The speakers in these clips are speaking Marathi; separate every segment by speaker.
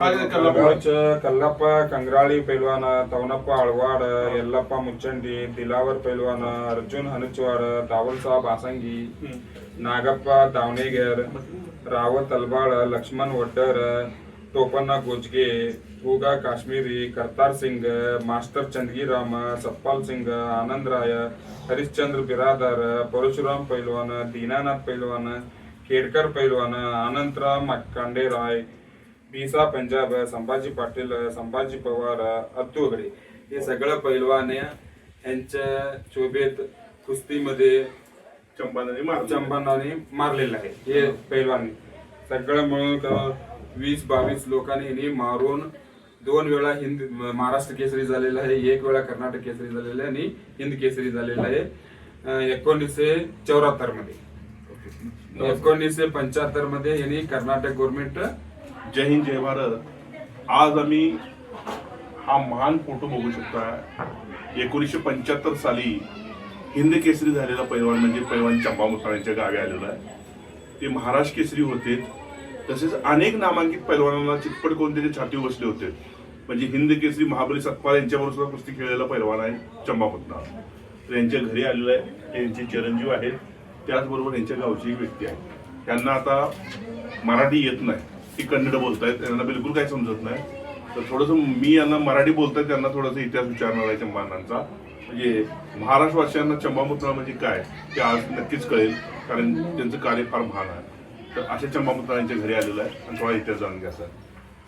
Speaker 1: ಕಲ್ಲಪ್ಪ. ಕಂಗ್ರಾಳಿ ಪೈಲ್ವಾನ ತವನಪ್ಪ ಅಳವಾಡ ಎಲ್ಲಪ್ಪ ಮುಚ್ಚಂಡಿ ದಿಲಾವರ್ ಪೈಲ್ವಾನ ಅರ್ಜುನ್ ಹನುಚ್ವಾರ ದಾವಲ್ ಸಾಬ್ ಆಸಂಗಿ ನಾಗಪ್ಪ ದಾವಣಗೆರ್ ರಾವತ್ ಅಲ್ಬಾಳ ಲಕ್ಷ್ಮಣ್ ಒಡ್ಡರ್ ಟೋಪಣ್ಣ ಗೋಜ್ಗೆ ಹೂಗ ಕಾಶ್ಮೀರಿ ಕರ್ತಾರ್ ಸಿಂಗ್ ಮಾಸ್ಟರ್ ಚಂದಗಿರಾಮ ಸತ್ಪಾಲ್ ಸಿಂಗ್ ಆನಂದ್ ರಾಯ ಹರಿಶ್ಚಂದ್ರ ಬಿರಾದಾರ ಪರಶುರಾಮ್ ಪೈಲ್ವಾನ ದೀನಾನಾಥ್ ಪೈಲ್ವಾನ ಕೇಡ್ಕರ್ ಪೈಲ್ವಾನ ಅನಂತರಾಮ್ ಅಕ್ಕಂಡೆ ರಾಯ್. बिसा पंजाब संभाजी पाटील संभाजी पवार अत्तू वगैरे हे सगळं पैलवान यांच्या शोभेत कुस्तीमध्ये
Speaker 2: चंपाने मार
Speaker 1: चंपानाने मारलेलं आहे. हे पैलवानी सगळं मिळून वीस बावीस लोकांनी हिने मारून दोन वेळा हिंद महाराष्ट्र केसरी झालेला आहे एक वेळा कर्नाटक केसरी झालेला आहे आणि हिंद केसरी झालेला आहे. एकोणीसशे चौऱ्याहत्तरमध्ये एकोणीसशे पंच्याहत्तरमध्ये यांनी कर्नाटक गव्हर्नमेंट
Speaker 2: जय हिंद जय भारत. आज आम्ही हा महान फोटो बघू शकता एकोणीसशे पंच्याहत्तर साली हिंद केसरी झालेला पैलवान म्हणजे पैलवान चंबा मुसाळ्यांच्या गावी आलेला आहे. ते महाराष्ट्र केसरी होते. तसेच अनेक नामांकित पैलवानांना चितपट करून त्याचे छाती बसले होते. म्हणजे हिंद केसरी महाबली सत्पाल यांच्याबरोबर सुद्धा कुस्ती खेळलेला पैलवान आहे चंबा तर यांच्या घरी आलेलं आहे. त्यांचे यांचे चिरंजीव आहेत. त्याचबरोबर यांच्या गावची एक व्यक्ती आहे. त्यांना आता मराठी येत नाही. ती कन्नड बोलतायत त्यांना बिलकुल काही समजत नाही. तर थोडंसं मी यांना मराठी बोलताय त्यांना थोडासा इतिहास विचारणार आहे चंबानांचा. म्हणजे महाराष्ट्रवासियांना चंबामुत्रा म्हणजे काय ते आज नक्कीच कळेल कारण त्यांचं कार्य फार महान आहे. तर अशा चंबामुत्रांच्या घरी आलेलं आहे आणि थोडा इतिहास जाणून घ्या सर.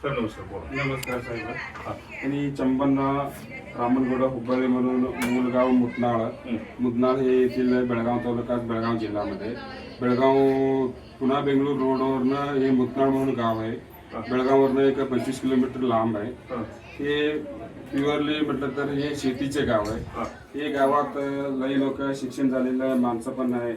Speaker 2: सर नमस्कार बोला.
Speaker 1: नमस्कार साहेब. आणि चंपन्ना रामनगौड हुब्बळी म्हणून मूलगाव मुतनाळ मुतनाळ हे येथील बेळगाव तालुका बेळगाव जिल्ह्यामध्ये. बेळगाव पुन्हा बेंगळूर रोडवरनं हे मुतनाळ म्हणून गाव आहे. बेळगाववरनं एक पंचवीस किलोमीटर लांब आहे.
Speaker 2: हां.
Speaker 1: प्युअरली म्हटलं तर हे शेतीचे गाव आहे.
Speaker 2: हां.
Speaker 1: गावात लई लोक शिक्षण झालेलं माणसं पण आहे.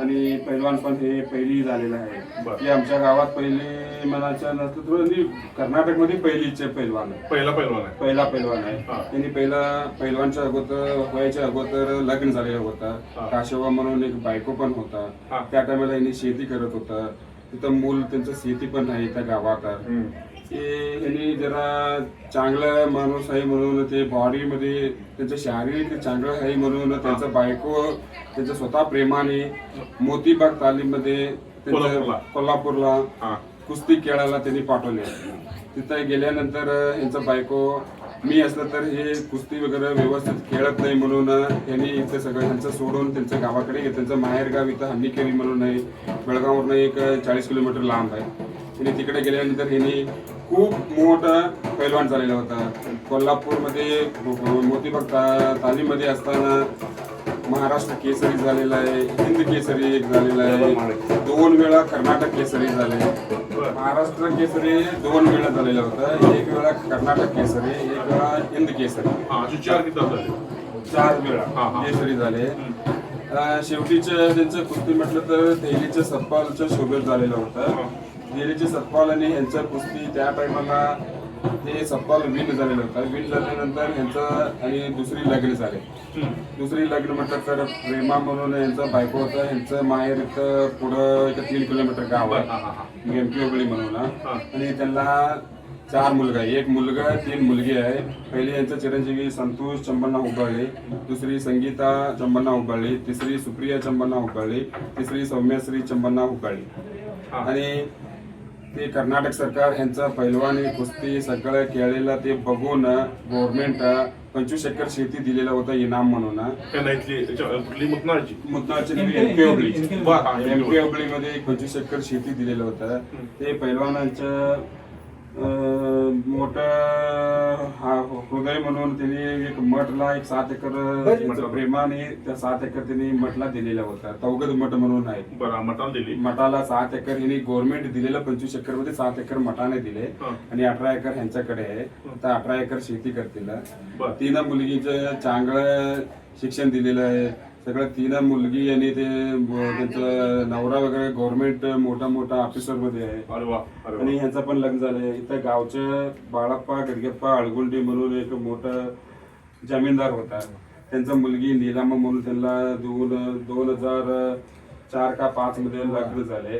Speaker 1: आणि पैलवान पण हे पहिली झालेलं आहे. की आमच्या गावात पहिली म्हणायचं नसतं तर कर्नाटकमध्ये पहिलीचे पैलवान आहे
Speaker 2: पहिला पैलवान आहे
Speaker 1: पहिला पैलवान आहे. त्यांनी पहिला पैलवानच्या अगोदर व्हायच्या अगोदर लग्न झालेलं. होतं काशोबा म्हणून एक बायको पण होता. त्या टायमाला यांनी शेती करत होता तिथं मूल त्यांचं शेती पण आहे त्या गावात. ते यांनी जरा चांगला माणूस आहे म्हणून ते बॉडीमध्ये त्यांचं शारीरिक चांगलं आहे म्हणून त्यांचं बायको त्यांचं स्वतः प्रेमाने मोतीबाग तालीममध्ये त्यांचं
Speaker 2: कोल्हापूरला.
Speaker 1: कोल्हापूरला कुस्ती खेळायला त्यांनी पाठवले. तिथं गेल्यानंतर यांचं बायको मी असलं तर हे कुस्ती वगैरे व्यवस्थित खेळत नाही म्हणून यांनी इथं सगळं यांचं सोडून त्यांचं गावाकडे त्यांचं माहेरगाव इथं हन्नीकेरी म्हणून आहे बेळगाववरनं एक चाळीस किलोमीटर लांब आहे. आणि तिकडे गेल्यानंतर यांनी खूप मोठा पैलवान झालेला होता. कोल्हापूरमध्ये मोतीबाग ता तालीमध्ये असताना महाराष्ट्र केसरी झालेला आहे हिंद केसरी एक झालेला आहे दोन वेळा कर्नाटक केसरी झाले. महाराष्ट्र केसरी दोन वेळा झालेला होता एक वेळा कर्नाटक केसरी एक वेळा हिंद केसरी.
Speaker 2: हां चार किताब झाले.
Speaker 1: चार वेळा. केसरी झाले. शेवटीचं त्यांचं कुस्ती म्हटलं तर देहलीच्या सतपालच्या शोभेत झालेलं होतं. देहलीचे सतपाल आणि यांचं कुस्ती त्या टायमाला ते सतपाल विन झालेलं होतं विन झाल्यानंतर यांचं आणि दुसरी लग्न झाले. दुसरी लग्न म्हटलं तर प्रेमा म्हणून यांचं बायको होतं यांचं माहेर इथं पुढं तीन किलोमीटर गाव आहे. हुबळी म्हणून. आणि त्यांना चार मुलगा आहे. एक मुलगा तीन मुलगी आहे. पहिली यांचं चिरंजीवी संतोष चंबन्ना उबाळे दुसरी संगीता चंबन्ना उबाळे तिसरी सुप्रिया चंबन्ना उबाळे तिसरी सौम्यश्री चंबन्ना उबाळे. आणि ते कर्नाटक सरकार यांचं पैलवानी कुस्ती सगळं केलेलं ते बघून गव्हर्नमेंट पंचवीस एकर शेती दिलेलं होतं इनाम म्हणून.
Speaker 2: मुतनाळची.
Speaker 1: मुद्दाची एमपी हुबळीमध्ये एक पंचवीस एकर शेती दिलेलं होतं. ते पैलवानांचं अं, मोठं हा हृदय म्हणून त्यांनी एक मठला एक सात एकर प्रेमाने त्या सात एकर त्यांनी मठला दिलेला होता. तवगद मठ म्हणून आहे.
Speaker 2: बरं मटाला दिली.
Speaker 1: मठाला सात एकर यांनी गव्हर्नमेंट दिलेलं पंचवीस एकरमध्ये सात एकर मठाने दिले.
Speaker 2: हा.
Speaker 1: आणि अठरा एकर ह्यांच्याकडे आहे. तर अठरा एकर शेती करतील.
Speaker 2: बरं.
Speaker 1: तीन मुलगीचं चांगलं शिक्षण दिलेलं आहे. सगळं तीन मुलगी आणि ते त्यांचं नवरा वगैरे गव्हर्नमेंट मोठा मोठा ऑफिसरमध्ये आहे. आणि ह्यांचं पण लग्न झालंय. इथं गावचं बाळप्पा गडगप्पा अळगुंडी म्हणून एक मोठा जमीनदार होता. त्यांचा मुलगी नीलामा म्हणून त्यांना दोन दोन हजार चार का पाच मध्ये लग्न झाले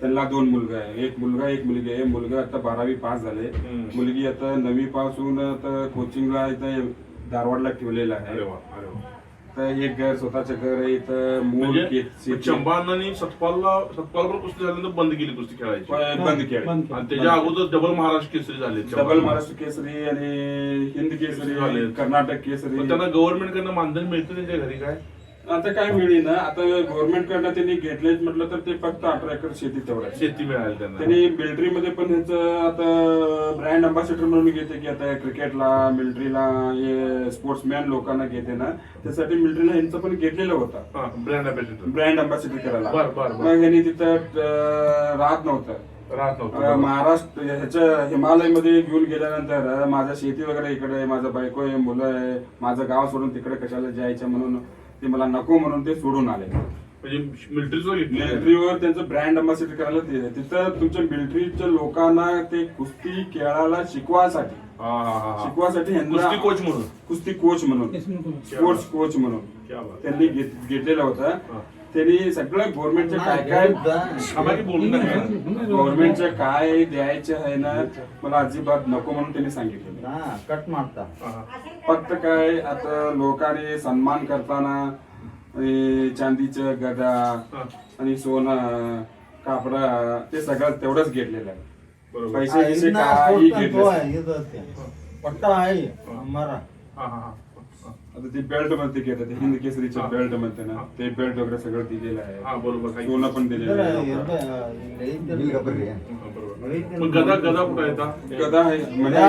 Speaker 1: त्यांना दोन मुलगा आहे. एक मुलगा एक मुलगी आहे. मुलगा आता बारावी पास झाले. मुलगी आता नववी पासून आता कोचिंगला इथं धारवाडला ठेवलेला
Speaker 2: अरे
Speaker 1: आहे
Speaker 2: वा अरे वा.
Speaker 1: तर एक घर स्वतःचं घर आहे इथं मूळ
Speaker 2: म्हणजे
Speaker 1: शेती-
Speaker 2: चंबानाने सतपालला सतपालवर कुस्ती झाल्यानंतर बंद केली कुस्ती खेळायची
Speaker 1: बंद केलं
Speaker 3: बंद.
Speaker 2: आणि त्याच्या अगोदर डबल महाराष्ट्र केसरी झाले
Speaker 1: डबल. महाराष्ट्र केसरी आणि हिंद केसरी
Speaker 2: झाले.
Speaker 1: कर्नाटक केसरी
Speaker 2: पण त्यांना गव्हर्नमेंट कडनं मानधन मिळतं त्यांच्या घरी काय
Speaker 1: आता काय मिळेना? आता गव्हर्नमेंट कडनं त्यांनी घेतलेच म्हटलं तर ते फक्त अठरा एकर शेती तेवढं.
Speaker 2: शेती मिळाली त्यांना.
Speaker 1: त्यांनी मिलिटरी मध्ये पण ह्याचं आता ब्रँड अम्बॅसिडर म्हणून घेते की आता क्रिकेटला मिलिटरीला हे स्पोर्ट्समॅन लोकांना घेते ना त्यासाठी मिलिटरीला ह्यांचं पण घेतलेलं होतं.
Speaker 2: ब्रँड अँबॅसिडर
Speaker 1: ब्रँड अम्बॅसिडर करायला.
Speaker 2: बर, बर, बर.
Speaker 1: मग ह्यांनी तिथं अं, राहत नव्हतं.
Speaker 2: राहत
Speaker 1: अं,
Speaker 2: नव्हतं
Speaker 1: महाराष्ट्र ह्याच्या हिमालयमध्ये घेऊन गेल्यानंतर अं, माझा शेती वगैरे इकडे आहे माझं बायको आहे मुलं आहे माझं गाव सोडून तिकडे कशाला जायचं म्हणून ते मला नको म्हणून ते सोडून आले.
Speaker 2: म्हणजे मिलिटरीचं घेतलं.
Speaker 1: मिलिटरीवर त्यांचं ब्रँड अम्बॅसिडर करायला ते तिथं तुमच्या मिलिटरीच्या लोकांना ते कुस्ती खेळायला शिकवासाठी
Speaker 2: हा हा हा हा.
Speaker 1: शिकवासाठी ह्यांना-
Speaker 2: कुस्ती कोच म्हणून.
Speaker 1: कुस्ती कोच म्हणून? स्पोर्ट्स कोच म्हणून.
Speaker 2: क्या बात.
Speaker 1: त्यांनी घेत- घेतलेलं
Speaker 2: हा.
Speaker 1: त्यांनी सगळं गव्हर्नमेंटचे काय काय. गव्हर्नमेंटचे काय द्यायचे आहे ना मला अजिबात नको म्हणून त्यांनी सांगितलं
Speaker 4: हा कट मारता.
Speaker 1: फक्त काय आता लोकांनी सन्मान करताना चांदीचं गदा. आणि सोनं कापडा ते सगळं तेवढंच घेतलेलं आहे.
Speaker 2: बरोबर.
Speaker 1: पैसे काही घेतले.
Speaker 4: पट्टा आहे हमारा.
Speaker 2: हा हा हा.
Speaker 1: आता ते बेल्टमध्ये घेतात ते हिंद केसरीचे
Speaker 2: हा.
Speaker 1: बेल्ट म्हणते ना. ते बेल्ट वगैरे सगळं दिलेलं
Speaker 2: हा
Speaker 1: आहे
Speaker 2: बरोबर
Speaker 1: सोनं पण दिलेलं आहे.
Speaker 2: गदा गदा कुठं
Speaker 1: गदा म्हणजे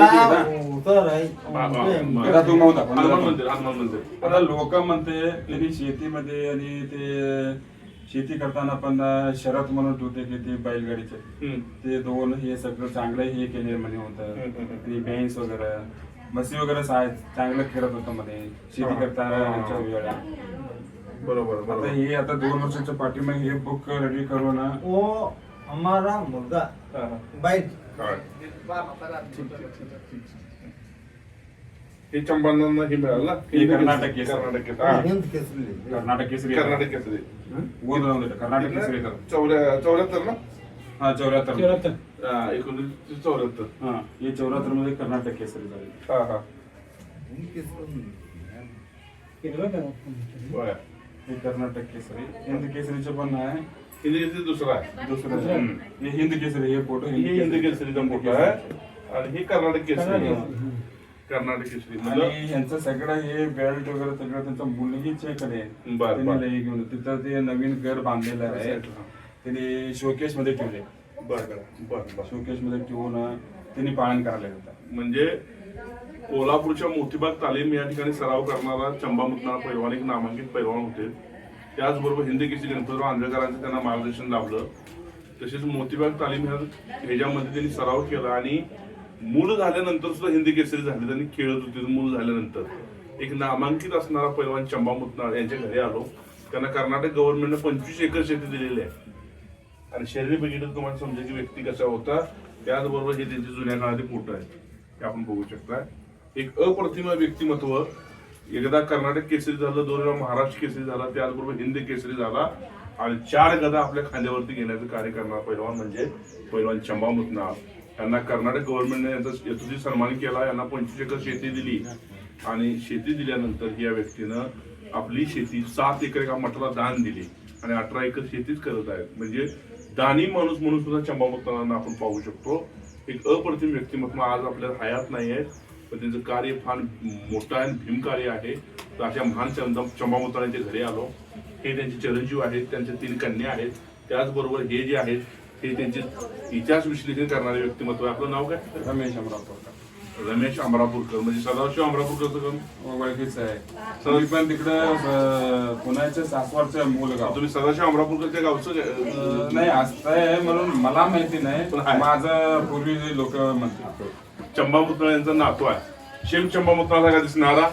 Speaker 1: गदा तू
Speaker 2: हनुमान मंदिर हनुमान मंदिर.
Speaker 1: आता लोक म्हणते त्यांनी शेतीमध्ये आणि ते शेती करताना पण शरत म्हणून ठेवते की ते बैलगाडीचे. ते दोन हे सगळं चांगलं हे केले म्हणे होतं. आणि बँक्स वगैरे. म्हशी वगैरे सा- चांगलं खेळत होतं मध्ये शेती
Speaker 2: हा.
Speaker 1: करताना
Speaker 2: हा.
Speaker 1: ह्यांच्या वेळा
Speaker 2: बरोबर
Speaker 1: आता
Speaker 2: बरोबर
Speaker 1: हे आता दोन वर्षाच्या पाठीमागे हे बुक रेडी करून
Speaker 4: वो हमारा मुर्गा
Speaker 2: हा, हा.
Speaker 4: बाईट
Speaker 2: काय? हे चंपांना हे मिळालं ना
Speaker 1: हे कर्नाटक केसरी.
Speaker 2: कर्नाटक केसरी. हा.
Speaker 4: हिंद केसरी
Speaker 1: कर्नाटक केसरी
Speaker 2: कर्नाटक केसरी
Speaker 1: ऊन राहून देतं. कर्नाटक केसरी तर
Speaker 2: चौऱ्या चौऱ्याहत्तर ना
Speaker 1: हा चौऱ्याहत्तर
Speaker 3: चौऱ्याहत्तर.
Speaker 2: हा, एकोणीसशे चौऱ्याहत्तर
Speaker 1: हा हे चौऱ्याहत्तरमध्ये कर्नाटक केसरी झाले
Speaker 2: हा हा
Speaker 4: हिंद केसरी
Speaker 3: केलं का?
Speaker 2: बरं.
Speaker 1: हे कर्नाटक केसरी हिंद केसरीचं पण आहे
Speaker 2: हिंदी केसरी दुसरा आहे
Speaker 1: दुसरं. हे हिंद केसरी हे फोटो
Speaker 2: हे हिंदी केसरीचा फोटो आहे आणि हे कर्नाटक केसरी
Speaker 3: कर्नाटक
Speaker 2: आहे.
Speaker 3: केसरी.
Speaker 2: कर्नाटक केसरी
Speaker 1: आणि
Speaker 2: म्हणजे
Speaker 1: ह्यांचं सगळं हे बेल्ट वगैरे सगळं त्यांचं मुलगीचे कडे आहे.
Speaker 2: बर,
Speaker 1: त्यांनी
Speaker 2: बर.
Speaker 1: लई घेऊन तिथं ते नवीन घर बांधलेलं आहे त्यांनी शोकेस मध्ये ठेवले.
Speaker 2: बरं बरं बरं बरं.
Speaker 1: शोकेस मध्ये ठेवून त्यांनी पालन करायला होतं
Speaker 2: म्हणजे कोल्हापूरच्या मोतीबाग तालीम या ठिकाणी सराव करणारा चंबा मुतनाळा पैलवान एक नामांकित पैलवान होते. त्याचबरोबर हिंदी केसरी गणपतराव आंबेडकरांचं त्यांना मार्गदर्शन लाभलं. तसेच मोतीबाग तालीम ह्या ह्याच्यामध्ये त्यांनी सराव केला आणि मूल झाल्यानंतर सुद्धा हिंदी केसरी झाले. त्यांनी खेळत होते मूल झाल्यानंतर. एक नामांकित असणारा पैलवान चंबा मुतनाळ यांच्या घरी आलो. त्यांना कर्नाटक गव्हर्नमेंटनं पंचवीस एकर शेती दिलेली आहे. आणि शरीर बघितलं तुम्हाला समजा की व्यक्ती कसा होता त्याचबरोबर हे त्यांचे जुन्या काळातील फोटो आहे हे आपण बघू शकता. एक अप्रतिम व्यक्तिमत्व एकदा कर्नाटक केसरी झालं दोन वेळा महाराष्ट्र केसरी झाला त्याचबरोबर हिंदी केसरी झाला आणि चार गदा आपल्या खांद्यावरती घेण्याचं कार्य करणार पैलवान म्हणजे पैलवान चंबा मुतनाळ यांना कर्नाटक गव्हर्नमेंटने यांचा यथोचित सन्मान केला यांना पंचवीस एकर शेती दिली. आणि शेती दिल्यानंतर या व्यक्तीनं आपली शेती सात एकर एका मठाला दान दिली. आणि अठरा एकर शेतीच करत आहेत. म्हणजे दानी माणूस म्हणून सुद्धा चंबा आपण पाहू शकतो. एक अप्रतिम व्यक्तिमत्व आज आपल्या हयात नाही आहे. पण त्यांचं कार्य फार मोठं आणि भीम कार्य आहे. तर अशा महान चंदा चंबा घरी आलो. हे त्यांचे चिरंजीव आहेत त्यांच्या तीन कन्या आहेत. त्याचबरोबर हे जे आहेत हे त्यांचे इतिहास विश्लेषण करणारे व्यक्तिमत्व आहे. आपलं नाव काय?
Speaker 1: रमेश अमरावकर.
Speaker 2: रमेश अमरापूरकर म्हणजे सदाशिव अमरापूरकरचं काम
Speaker 1: ओळखीच आहे. मी पण तिकडं अं, पुण्याच्या सासवडचं मूल गाव.
Speaker 2: तुम्ही सदाशिव अमरापूरकरच्या गावचं?
Speaker 1: अं, नाही असतंय म्हणून मला माहिती नाही
Speaker 2: पण आहे.
Speaker 1: माझं पूर्वी लोक म्हणतात
Speaker 2: चंबा मुतनाळ यांचा नातू आहे. शेम चंबा मुतनाळा का दिसणारा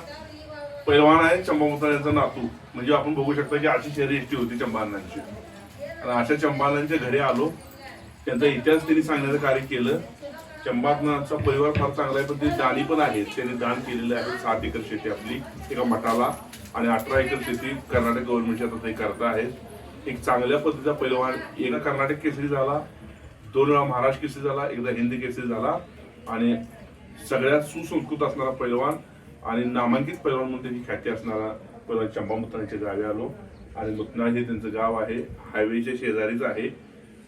Speaker 2: पैलवान आहे चंबा मुतनाळ यांचा नातू. म्हणजे आपण बघू शकता की अशी शहरी एसटी होती चंबानांची आणि अशा चंबानांच्या घरी आलो. त्यांचा इतिहास त्यांनी सांगण्याचं कार्य केलं. चंबातनाचा परिवार फार चांगला आहे पण ते दानी पण आहेत. त्यांनी दान केलेलं आहे. सात एकर शेती आपली एका मठाला. आणि अठरा एकर शेती कर्नाटक गव्हर्नमेंटच्या आता ते करता आहेत. एक चांगल्या पद्धतीचा पैलवान एकदा कर्नाटक केसरी झाला दोन वेळा महाराष्ट्र केसरी झाला एकदा हिंदी केसरी झाला. आणि सगळ्यात सुसंस्कृत असणारा पैलवान आणि नामांकित पैलवान म्हणून त्यांची ख्याती असणारा पैलवान चंबा गावी आलो. आणि मुतना हे त्यांचं गाव आहे. हायवेच्या शेजारीच आहे.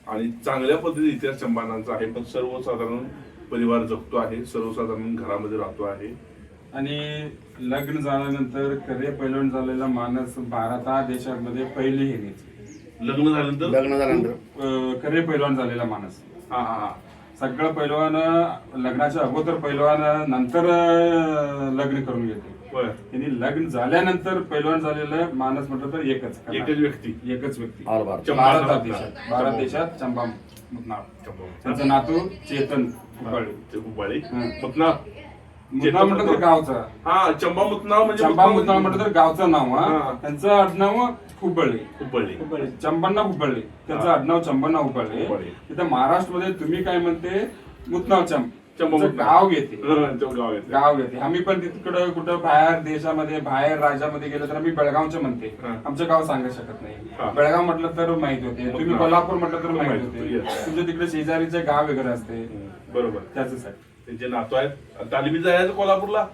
Speaker 2: आणि चांगल्या पद्धतीने इतिहास चंबानांचा आहे पण सर्वसाधारण परिवार जगतो आहे सर्वसाधारण घरामध्ये राहतो आहे.
Speaker 1: आणि लग्न झाल्यानंतर खरे पैलवान झालेला माणूस भारता देशामध्ये पहिले हे
Speaker 2: लग्न झाल्यानंतर?
Speaker 5: लग्न झाल्यानंतर.
Speaker 1: अं, खरे पैलवान झालेला माणूस
Speaker 2: हा हा हा.
Speaker 1: सगळं पैलवान लग्नाच्या अगोदर पैलवान नंतर अं, लग्न करून घेते. त्यांनी लग्न झाल्यानंतर पैलवान झालेलं माणूस म्हटलं तर एकच
Speaker 2: एकच व्यक्ती.
Speaker 1: एकच व्यक्ती.
Speaker 5: आर बार.
Speaker 1: देशात. भारत देशात चंबा त्यांचं नातू चेतन हुबाळी.
Speaker 2: ते हुबाळी
Speaker 1: हं.
Speaker 2: मुतना
Speaker 1: मुद्दा म्हटलं तर गावचा.
Speaker 2: हा चंबा मुतना म्हणजे
Speaker 1: चंबा मुद्दा म्हटलं तर गावचं नाव
Speaker 2: हा.
Speaker 1: हा. त्यांचं आडनाव हुबळी
Speaker 2: हुबळी
Speaker 1: चंबन्ना हुबळी त्यांचं. आडनाव चंबन्ना हुबळी
Speaker 2: हुबळी.
Speaker 1: तिथं महाराष्ट्रमध्ये तुम्ही काय म्हणते? मुतनाव चंब.
Speaker 2: चंबा
Speaker 1: तुमचं. गाव घेते.
Speaker 2: हं, गाव येते
Speaker 1: गाव घेते. आम्ही पण तिकडं कुठं बाहेर देशामध्ये बाहेर राज्यामध्ये गेलो तर आम्ही बेळगावचे म्हणते.
Speaker 2: हा.
Speaker 1: आमचं गाव सांगू शकत
Speaker 2: हा.
Speaker 1: नाही बेळगाव म्हटलं तर माहीत होते. तुम्ही
Speaker 2: हा.
Speaker 1: कोल्हापूर म्हटलं तर माहीत
Speaker 2: माहीत
Speaker 1: होते. तुमच्या तिकडे शेजारीचे गाव वगैरे असते.
Speaker 2: हं, बरोबर.
Speaker 1: त्याच्यासाठी.
Speaker 2: त्यांचे नातू आहेत. तालिमी जायचं कोल्हापूरला?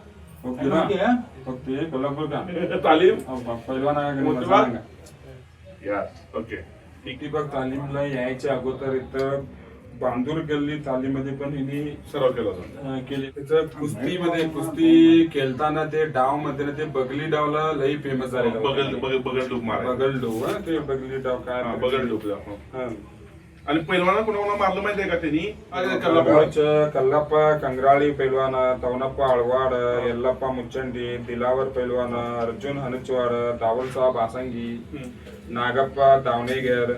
Speaker 1: ओके
Speaker 4: हा?
Speaker 1: हे कोल्हापूर का?
Speaker 2: तालीम?
Speaker 1: बा- पहिलवान
Speaker 2: ओके ठीक
Speaker 1: ती बघ तालीमला यायच्या अगोदर इथं बांदूर गल्ली तालीमध्ये पण हिने
Speaker 2: सराव केला होता.
Speaker 1: केले. त्याचं कुस्तीमध्ये कुस्ती खेळताना ते डावमध्ये ना ते बगली डावला लई फेमस होतं.
Speaker 2: बगल बगल बगल डूब मारा
Speaker 1: बगल हा, ते बगली डाव काय
Speaker 2: बगल डूबला. आणि पैलवाना कोणाला मारलं माहितीये का त्यांनी?
Speaker 1: कल्लाप्पा. कंगराळी पैलवान तवनप्पा अळवाड यल्लप्पा मुच्चंडी दिलावर पैलवान अर्जुन हनुचवाड दावलसाहेब आसंगी. नागप्पा दावणेगर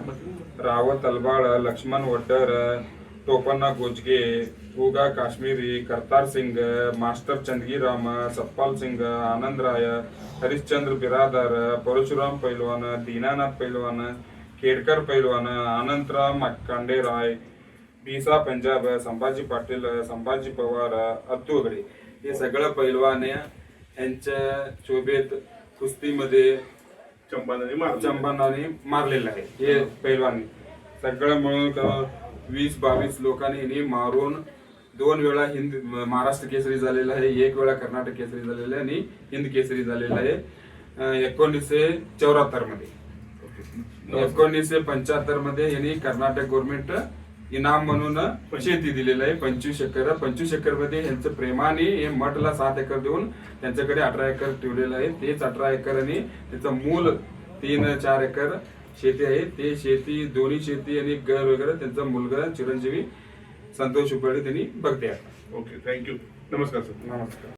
Speaker 1: रावत तलबाळ लक्ष्मण वड्डर टोपन्ना गोजगे उगा काश्मीरी करतार सिंग मास्टर चंदगीराम सप्पाल सिंग आनंदराय हरिश्चंद्र बिरादर परशुराम पैलवान दीनानाथ पैलवान खेडकर पैलवान अनंतराम कांडेराय बिसा पंजाब संभाजी पाटील संभाजी पवार अत्तू वगैरे हे सगळं पैलवान यांच्या शोभेत कुस्तीमध्ये चंपानाने मारलेलं आहे. हे पैलवानी. सगळं मिळून वीस बावीस लोकांनी हिने मारून दोन वेळा हिंद महाराष्ट्र केसरी झालेला आहे एक वेळा कर्नाटक केसरी झालेला आहे आणि हिंद केसरी झालेला आहे एकोणीसशे चौऱ्याहत्तरमध्ये एकोणीसशे पंच्याहत्तरमध्ये यांनी कर्नाटक गव्हर्नमेंट इनाम म्हणून शेती दिलेलं आहे पंचवीस एकर. पंचवीस एकरमध्ये यांचं प्रेमाने हे मठला सात एकर देऊन त्यांच्याकडे अठरा एकर ठेवलेलं आहे. तेच अठरा एकर आणि त्याचं मूल तीन चार एकर शेती आहे. ते शेती दोन्ही शेती आणि घर वगैरे त्यांचा मुलगा चिरंजीवी संतोष उपाडे त्यांनी बघते आता.
Speaker 2: ओके थँक्यू नमस्कार सर
Speaker 1: नमस्कार.